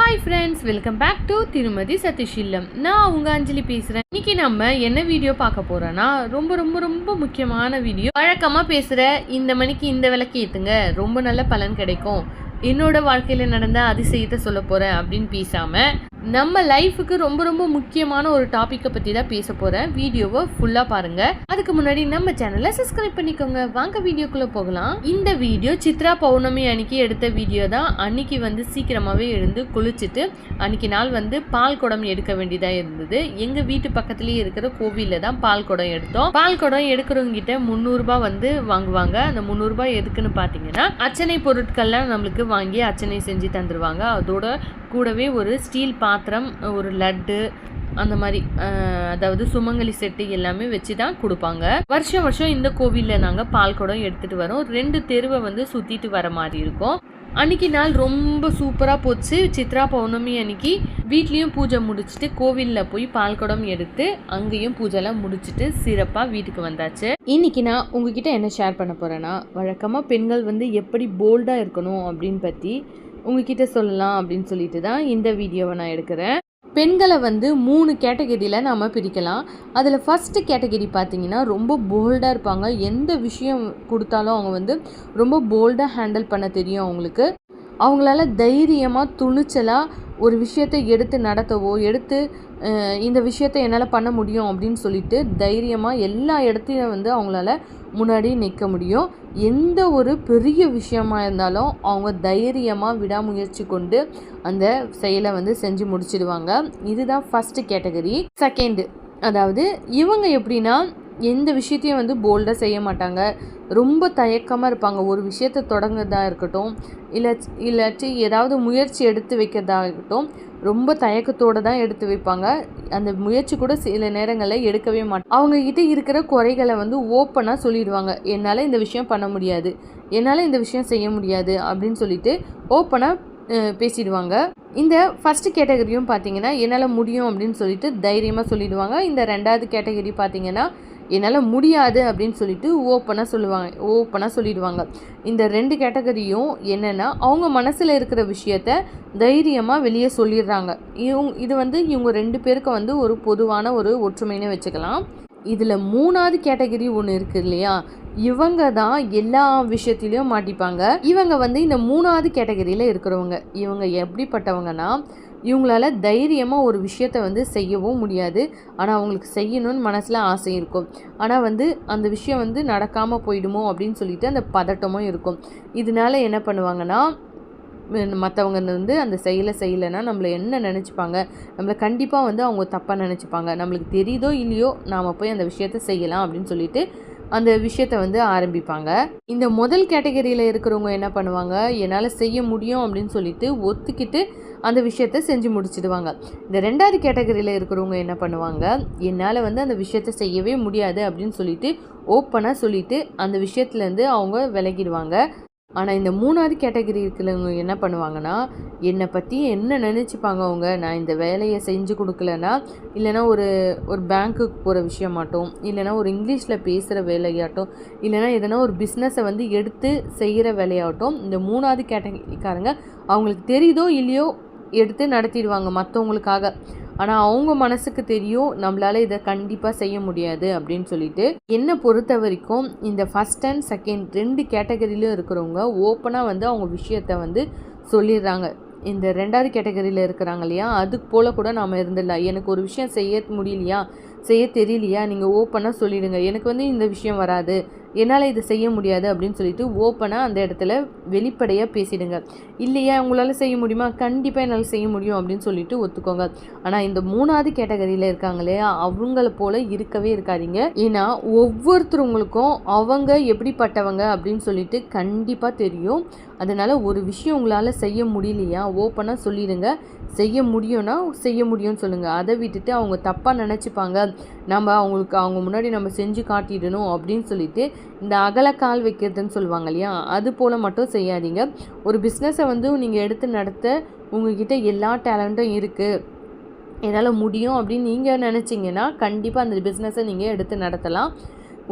Hi friends welcome back to திருமதி சதீஷ் இல்லம் நான் அவங்க அஞ்சலி பேசுகிறேன் இன்னைக்கு நம்ம என்ன வீடியோ பார்க்க போகிறோன்னா ரொம்ப ரொம்ப ரொம்ப முக்கியமான வீடியோ வழக்கமாக பேசுகிற இந்த மணிக்கு இந்த விலைக்கு ஏற்றுங்க ரொம்ப நல்ல பலன் கிடைக்கும். என்னோட வாழ்க்கையில் நடந்த அதிசயத்தை சொல்ல போகிறேன் அப்படின்னு பேசாமல் நம்ம லைஃபுக்கு ரொம்ப ரொம்ப முக்கியமான ஒரு டாப்பிக்கை பற்றி தான் பேச போகிறேன் வீடியோவை ஃபுல்லாக பாருங்க. அதுக்கு முன்னாடி நம்ம சேனலை சப்ஸ்கிரைப் பண்ணிக்கோங்க. வாங்க வீடியோக்குள்ளே போகலாம். இந்த வீடியோ சித்ரா பௌர்ணமி அன்னைக்கு எடுத்த வீடியோ தான். அன்னைக்கு வந்து சீக்கிரமாகவே எழுந்து குளிச்சுட்டு அன்னைக்கு நாள் வந்து பால் குடம் எடுக்க வேண்டியதாக இருந்தது. எங்கள் வீட்டு பக்கத்துலேயே இருக்கிற கோவிலில் தான் பால் குடம் எடுத்தோம். பால் குடம் எடுக்கிறவங்ககிட்ட முந்நூறுரூபா வந்து வாங்குவாங்க. அந்த முந்நூறுரூபா எதுக்குன்னு பார்த்தீங்கன்னா அர்ச்சனை பொருட்கள்லாம் நம்மளுக்கு வாங்கி அர்ச்சனை செஞ்சு தந்துடுவாங்க அதோட கூடவே ஒரு ஸ்டீல் பா பாத்திரம் ஒரு லட்டு அந்த மாதிரி அதாவது சுமங்கலி செட்டு எல்லாமே வச்சு தான் கொடுப்பாங்க. வருஷம் வருஷம் இந்த கோவிலில் நாங்கள் பால் குடம் எடுத்துகிட்டு வரோம். ரெண்டு தெருவை வந்து சுற்றிட்டு வர மாதிரி இருக்கும். அன்னைக்கு நாள் ரொம்ப சூப்பராக போச்சு. சித்ரா பௌர்ணமி அன்னைக்கு வீட்லேயும் பூஜை முடிச்சுட்டு கோவிலில் போய் பால் குடம் எடுத்து அங்கேயும் பூஜைலாம் முடிச்சுட்டு சிறப்பாக வீட்டுக்கு வந்தாச்சு. இன்னைக்கு நான் உங்ககிட்ட என்ன ஷேர் பண்ண போகிறேன்னா வழக்கமாக பெண்கள் வந்து எப்படி போல்டாக இருக்கணும் அப்படின்னு பற்றி உங்ககிட்ட சொல்லலாம் அப்படின்னு சொல்லிட்டு தான் இந்த வீடியோவை நான் எடுக்கிறேன். பெண்களை வந்து மூணு கேட்டகரியில் நாம் பிரிக்கலாம். அதில் ஃபஸ்ட்டு கேட்டகரி பார்த்தீங்கன்னா ரொம்ப போல்டாக இருப்பாங்க. எந்த விஷயம் கொடுத்தாலும் அவங்க வந்து ரொம்ப போல்டாக ஹேண்டில் பண்ண தெரியும் அவங்களுக்கு. அவங்களால தைரியமாக துணிச்சலாக ஒரு விஷயத்தை எடுத்து நடத்தவோ எடுத்து இந்த விஷயத்தை என்னால் பண்ண முடியும் அப்படின்னு சொல்லிட்டு தைரியமாக எல்லா இடத்தையும் வந்து அவங்களால முன்னாடி நிற்க முடியும். எந்த ஒரு பெரிய விஷயமா இருந்தாலும் அவங்க தைரியமாக விடாமுயற்சி கொண்டு அந்த செயலை வந்து செஞ்சு முடிச்சிடுவாங்க. இதுதான் ஃபஸ்ட்டு கேட்டகரி செகண்டு அதாவது இவங்க எப்படின்னா எந்த விஷயத்தையும் வந்து போல்டாக செய்ய மாட்டாங்க. ரொம்ப தயக்கமாக இருப்பாங்க. ஒரு விஷயத்தை தொடங்குறதா இருக்கட்டும் இல்லை இல்லாட்டி ஏதாவது முயற்சி எடுத்து வைக்கிறதா இருக்கட்டும் ரொம்ப தயக்கத்தோடு தான் எடுத்து வைப்பாங்க. அந்த முயற்சி கூட சில நேரங்களில் எடுக்கவே மாட்டாங்க அவங்க கிட்ட இருக்கிற குறைகளை வந்து ஓப்பனாக சொல்லிடுவாங்க. என்னால் இந்த விஷயம் பண்ண முடியாது. என்னால் இந்த விஷயம் செய்ய முடியாது. அப்படின்னு சொல்லிட்டு ஓப்பனாக பேசிடுவாங்க. இந்த ஃபஸ்ட்டு கேட்டகரியும் பார்த்தீங்கன்னா என்னால் முடியும் அப்படின்னு சொல்லிட்டு தைரியமாக சொல்லிடுவாங்க. இந்த ரெண்டாவது கேட்டகரி பார்த்தீங்கன்னா என்னால் முடியாது அப்படின்னு சொல்லிட்டு ஓப்பனாக சொல்லுவாங்க ஓப்பனாக சொல்லிடுவாங்க. இந்த ரெண்டு கேட்டகரியும் என்னென்னா அவங்க மனசில் இருக்கிற விஷயத்த தைரியமாக வெளியே சொல்லிடுறாங்க. இவங்க இது வந்து இவங்க ரெண்டு பேருக்கு வந்து ஒரு பொதுவான ஒரு ஒற்றுமைன்னு வச்சுக்கலாம். இதில் மூணாவது கேட்டகரி ஒன்று இருக்குது இல்லையா? இவங்க தான் எல்லா விஷயத்துலையும் மாட்டிப்பாங்க. இவங்க வந்து இந்த மூணாவது கேட்டகரியில் இருக்கிறவங்க. இவங்க எப்படிப்பட்டவங்கன்னா இவங்களால தைரியமாக ஒரு விஷயத்த வந்து செய்யவும் முடியாது. ஆனால் அவங்களுக்கு செய்யணும்னு மனசில் ஆசை இருக்கும். ஆனால் வந்து அந்த விஷயம் வந்து நடக்காமல் போயிடுமோ அப்படின்னு சொல்லிட்டு அந்த பதட்டமும் இருக்கும். இதனால என்ன பண்ணுவாங்கன்னா மற்றவங்க வந்து அந்த செயலை செய்யலைன்னா நம்மளை என்ன நினச்சிப்பாங்க? நம்மளை கண்டிப்பாக வந்து அவங்க தப்பாக நினச்சிப்பாங்க. நம்மளுக்கு தெரியுதோ இல்லையோ நாம் போய் அந்த விஷயத்த செய்யலாம் அப்படின்னு சொல்லிட்டு அந்த விஷயத்த வந்து ஆரம்பிப்பாங்க. இந்த முதல் கேட்டகரியில் இருக்கிறவங்க என்ன பண்ணுவாங்க? என்னால் செய்ய முடியும் அப்படின்னு சொல்லிட்டு ஒத்துக்கிட்டு அந்த விஷயத்த செஞ்சு முடிச்சிடுவாங்க. இந்த ரெண்டாவது கேட்டகரியில் இருக்கிறவங்க என்ன பண்ணுவாங்க? என்னால் வந்து அந்த விஷயத்த செய்யவே முடியாது அப்படின்னு சொல்லிட்டு ஓப்பனாக சொல்லிட்டு அந்த விஷயத்துலேருந்து அவங்க விலகிடுவாங்க. ஆனால் இந்த மூணாவது கேட்டகரி இருக்கிறவங்க என்ன பண்ணுவாங்கன்னா என்னை பற்றி என்ன நினச்சிப்பாங்க அவங்க? நான் இந்த வேலையை செஞ்சு கொடுக்கலனா இல்லைனா ஒரு ஒரு பேங்க்குக்கு போகிற விஷயமாட்டும் இல்லைனா ஒரு இங்கிலீஷில் பேசுகிற வேலையாட்டும் இல்லைனா எதனா ஒரு பிஸ்னஸை வந்து எடுத்து செய்கிற வேலையாகட்டும் இந்த மூணாவது கேட்டகரிக்காரங்க அவங்களுக்கு தெரியுதோ இல்லையோ எடுத்து நடத்திடுவாங்க மற்றவங்களுக்காக ஆனால் அவங்க மனசுக்கு தெரியும் நம்மளால் இதை கண்டிப்பாக செய்ய முடியாது அப்படின்னு சொல்லிட்டு என்னை பொறுத்த வரைக்கும் இந்த ஃபஸ்ட் அண்ட் செகண்ட் ரெண்டு கேட்டகரியிலும் இருக்கிறவங்க ஓப்பனாக வந்து அவங்க விஷயத்த வந்து சொல்லிடுறாங்க. இந்த ரெண்டாவது கேட்டகரியில் இருக்கிறாங்க இல்லையா அதுக்கு போல் கூட நாம் இருந்துடலாம். எனக்கு ஒரு விஷயம் செய்ய முடியலையா செய்ய தெரியலையா? நீங்கள் ஓப்பனாக சொல்லிடுங்க. எனக்கு வந்து இந்த விஷயம் வராது. என்னால் இதை செய்ய முடியாது அப்படின்னு சொல்லிட்டு ஓப்பனாக அந்த இடத்துல வெளிப்படையாக பேசிடுங்க. இல்லையா? உங்களால் செய்ய முடியுமா? கண்டிப்பாக என்னால் செய்ய முடியும் அப்படின்னு சொல்லிட்டு ஒத்துக்கோங்க. ஆனால் இந்த மூணாவது கேட்டகரியில் இருக்காங்க இல்லையா? அவங்கள போல் இருக்கவே இருக்காதீங்க. ஏன்னா ஒவ்வொருத்தருங்களுக்கும் அவங்க எப்படிப்பட்டவங்க அப்படின்னு சொல்லிட்டு கண்டிப்பாக தெரியும். அதனால் ஒரு விஷயம் உங்களால் செய்ய முடியலையா? ஓப்பனாக சொல்லிடுங்க. செய்ய முடியும்னா செய்ய முடியும்னு சொல்லுங்கள் அதை விட்டுட்டு அவங்க தப்பாக நினச்சிப்பாங்க. நம்ம அவங்களுக்கு அவங்க முன்னாடி நம்ம செஞ்சு காட்டிடணும் அப்படின்னு சொல்லிட்டு இந்த அகலக்கால் வைக்கிறதுன்னு சொல்லுவாங்க இல்லையா? அது போல் மட்டும் செய்யாதீங்க. ஒரு பிஸ்னஸை வந்து நீங்கள் எடுத்து நடத்த உங்ககிட்ட எல்லா டேலண்ட்டும் இருக்குது என்னால் முடியும் அப்படின்னு நீங்கள் நினச்சிங்கன்னா கண்டிப்பாக அந்த பிஸ்னஸை நீங்கள் எடுத்து நடத்தலாம்.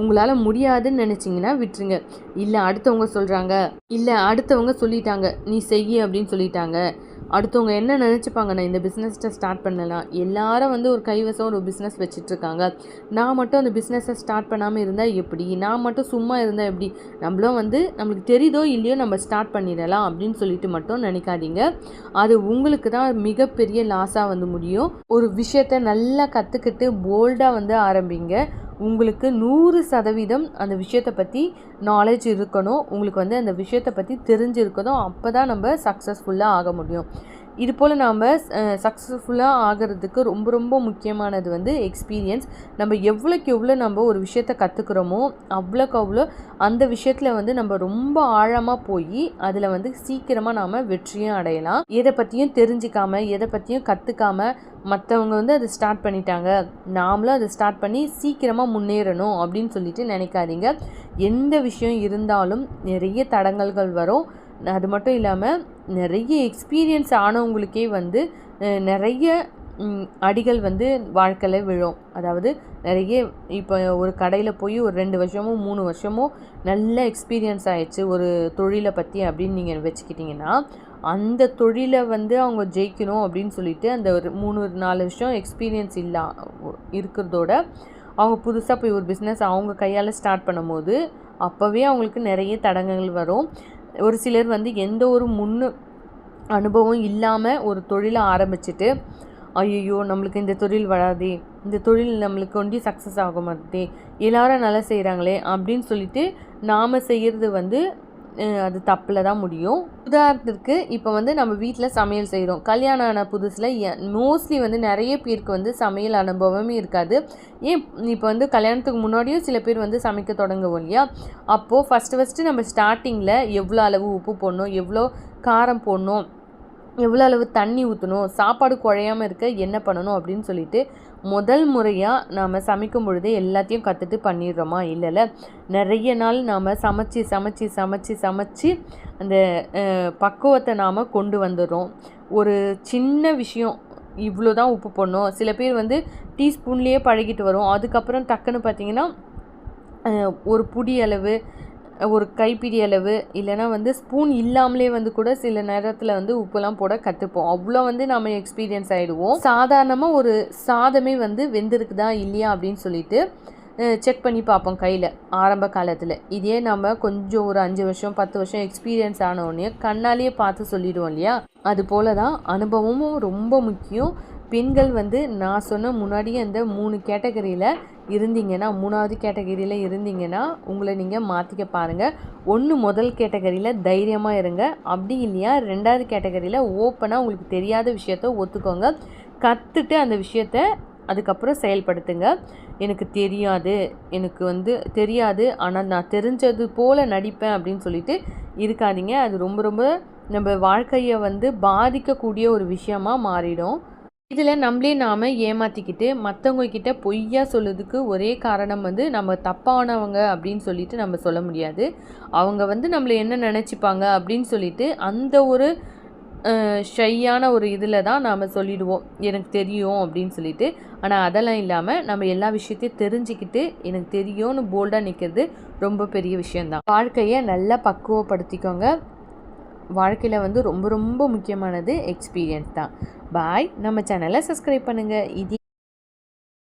உங்களால் முடியாதுன்னு நினச்சிங்கன்னா விட்டுருங்க. இல்லை அடுத்தவங்க சொல்கிறாங்க இல்லை அடுத்தவங்க சொல்லிட்டாங்க. நீ செய்ய அப்படின்னு சொல்லிட்டாங்க. அடுத்தவங்க என்ன நினச்சிப்பாங்க நான் இந்த பிஸ்னஸ்ட்டை ஸ்டார்ட் பண்ணலாம். எல்லாரும் வந்து ஒரு கைவசம் ஒரு பிஸ்னஸ் வச்சிட்ருக்காங்க நான் மட்டும் அந்த பிஸ்னஸை ஸ்டார்ட் பண்ணாமல் இருந்தால் எப்படி? நான் மட்டும் சும்மா இருந்தால் எப்படி? நம்மளும் வந்து நம்மளுக்கு தெரியுதோ இல்லையோ நம்ம ஸ்டார்ட் பண்ணிடலாம் அப்படின்னு சொல்லிட்டு மட்டும் நினைக்காதீங்க. அது உங்களுக்கு தான் மிகப்பெரிய லாஸாக வந்து முடியும். ஒரு விஷயத்த நல்லா கற்றுக்கிட்டு போல்டாக வந்து ஆரம்பிங்க. உங்களுக்கு நூறு சதவீதம் அந்த விஷயத்தை பற்றி நாலேஜ் இருக்கணும். உங்களுக்கு வந்து அந்த விஷயத்தை பற்றி தெரிஞ்சிருக்கணும். அப்போ தான் நம்ம சக்ஸஸ்ஃபுல்லாக ஆக முடியும். இது போல் நாம் சக்ஸஸ்ஃபுல்லாக ஆகிறதுக்கு ரொம்ப ரொம்ப முக்கியமானது வந்து எக்ஸ்பீரியன்ஸ் நம்ம எவ்வளோக்கு எவ்வளோ நம்ம ஒரு விஷயத்த கற்றுக்குறோமோ அவ்வளோக்கு அவ்வளோ அந்த விஷயத்தில் வந்து நம்ம ரொம்ப ஆழமாக போய் அதில் வந்து சீக்கிரமாக நாம் வெற்றியும் அடையலாம். எதை பற்றியும் தெரிஞ்சிக்காம எதை பற்றியும் கற்றுக்காம மற்றவங்க வந்து அதை ஸ்டார்ட் பண்ணிட்டாங்க. நாமளும் அதை ஸ்டார்ட் பண்ணி சீக்கிரமாக முன்னேறணும் அப்படின்னு சொல்லிட்டு நினைக்காதீங்க. எந்த விஷயம் இருந்தாலும் நிறைய தடங்கல்கள் வரும். அது மட்டும் இல்லாமல் நிறைய எக்ஸ்பீரியன்ஸ் ஆனவங்களுக்கே வந்து நிறைய அடிகள் வந்து வாழ்க்கையில் விழும். அதாவது நிறைய இப்போ ஒரு கடையில் போய் ஒரு ரெண்டு வருஷமோ மூணு வருஷமோ நல்ல எக்ஸ்பீரியன்ஸ் ஆயிடுச்சு. ஒரு தொழிலை பற்றி அப்படின்னு நீங்கள் வச்சுக்கிட்டிங்கன்னா அந்த தொழிலை வந்து அவங்க ஜெயிக்கணும் அப்படின்னு சொல்லிட்டு அந்த ஒரு மூணு நாலு வருஷம் எக்ஸ்பீரியன்ஸ் இல்லா இருக்கிறதோட அவங்க புதுசாக போய் ஒரு பிஸ்னஸ் அவங்க கையால் ஸ்டார்ட் பண்ணும்போது அப்போவே அவங்களுக்கு நிறைய தடங்கங்கள் வரும். ஒரு சிலர் வந்து எந்த ஒரு முன்னு அனுபவம் இல்லாமல் ஒரு தொழிலை ஆரம்பிச்சிட்டு ஐயோ நம்மளுக்கு இந்த தொழில் வராதே இந்த தொழில் நம்மளுக்கு ஒண்டி சக்ஸஸ் ஆக மாட்டே எல்லாரும் நல்லா செய்கிறாங்களே அப்படின்னு சொல்லிட்டு நாம் செய்கிறது வந்து அது தப்பில் தான் முடியும். உதாரணத்திற்கு இப்போ வந்து நம்ம வீட்டில் சமையல் செய்கிறோம் கல்யாணம் ஆன புதுசில் மோஸ்ட்லி வந்து நிறைய பேருக்கு வந்து சமையல் அனுபவமே இருக்காது. ஏன் இப்போ வந்து கல்யாணத்துக்கு முன்னாடியும் சில பேர் வந்து சமைக்க தொடங்குவோம் இல்லையா? அப்போது ஃபஸ்ட்டு ஃபஸ்ட்டு நம்ம ஸ்டார்டிங்கில் எவ்வளோ அளவு உப்பு போடணும் எவ்வளோ காரம் போடணும் எவ்வளோ அளவு தண்ணி ஊற்றணும் சாப்பாடு குழையாமல் இருக்க என்ன பண்ணணும் அப்படின்னு சொல்லிட்டு முதல் முறையாக நாம் சமைக்கும் பொழுது எல்லாத்தையும் கற்றுட்டு பண்ணிடுறோமா? இல்லைல்ல. நிறைய நாள் நாம் சமைச்சு சமைச்சு சமைச்சு சமைச்சு அந்த பக்குவத்தை நாம் கொண்டு வந்துடுறோம். ஒரு சின்ன விஷயம் இவ்வளோ தான் உப்பு போடணும். சில பேர் வந்து டீஸ்பூன்லேயே பழகிட்டு வரும். அதுக்கப்புறம் டக்குன்னு பார்த்தீங்கன்னா ஒரு புடி அளவு ஒரு கைப்பிடி அளவு இல்லைன்னா வந்து ஸ்பூன் இல்லாமலே வந்து கூட சில நேரத்தில் வந்து உப்புலாம் போட கற்றுப்போம் அவ்வளோ வந்து நம்ம எக்ஸ்பீரியன்ஸ் ஆகிடுவோம் சாதாரணமாக ஒரு சாதமே வந்து வெந்திருக்குதா இல்லையா அப்படின்னு சொல்லிட்டு செக் பண்ணி பார்ப்போம் கையில் ஆரம்ப காலத்தில். இதே நம்ம கொஞ்சம் ஒரு அஞ்சு வருஷம் பத்து வருஷம் எக்ஸ்பீரியன்ஸ் ஆனவுடனே கண்ணாலேயே பார்த்து சொல்லிடுவோம் இல்லையா? அது போல தான் அனுபவமும் ரொம்ப முக்கியம். பெண்கள் வந்து நான் சொன்ன முன்னாடியே அந்த மூணு கேட்டகரியில் இருந்தீங்கன்னா மூணாவது கேட்டகரியில் இருந்தீங்கன்னா உங்களை நீங்கள் மாற்றிக்க பாருங்கள் ஒன்று முதல் கேட்டகரியில் தைரியமாக இருங்க. அப்படி இல்லையா? ரெண்டாவது கேட்டகரியில் ஓப்பனாக உங்களுக்கு தெரியாத விஷயத்த ஒத்துக்கோங்க. கற்றுட்டு அந்த விஷயத்த அதுக்கப்புறம் செயல்படுத்துங்க. எனக்கு தெரியாது. எனக்கு வந்து தெரியாது. ஆனால் நான் தெரிஞ்சது போல் நடிப்பேன் அப்படின்னு சொல்லிட்டு இருக்காதீங்க. அது ரொம்ப ரொம்ப நம்ம வாழ்க்கையை வந்து பாதிக்கக்கூடிய ஒரு விஷயமா மாறிடும். இதில் நம்மளே நாம் ஏமாற்றிக்கிட்டு மற்றவங்கக்கிட்ட பொய்யா சொல்லுறதுக்கு ஒரே காரணம் வந்து நம்ம தப்பானவங்க அப்படின்னு சொல்லிட்டு நம்ம சொல்ல முடியாது. அவங்க வந்து நம்மளை என்ன நினச்சிப்பாங்க அப்படின்னு சொல்லிட்டு அந்த ஒரு ஷையான ஒரு இதில் தான் நாம் சொல்லிடுவோம். எனக்கு தெரியும் அப்படின்னு சொல்லிட்டு. ஆனால் அதெல்லாம் இல்லாமல் நம்ம எல்லா விஷயத்தையும் தெரிஞ்சுக்கிட்டு எனக்கு தெரியும்னு போல்டாக நிற்கிறது ரொம்ப பெரிய விஷயந்தான் வாழ்க்கையை நல்லா பக்குவப்படுத்திக்கோங்க. வாழ்க்கையில் வந்து ரொம்ப ரொம்ப முக்கியமானது எக்ஸ்பீரியன்ஸ் தான். பாய் நம்ம சேனலை சப்ஸ்கிரைப் பண்ணுங்கள் இது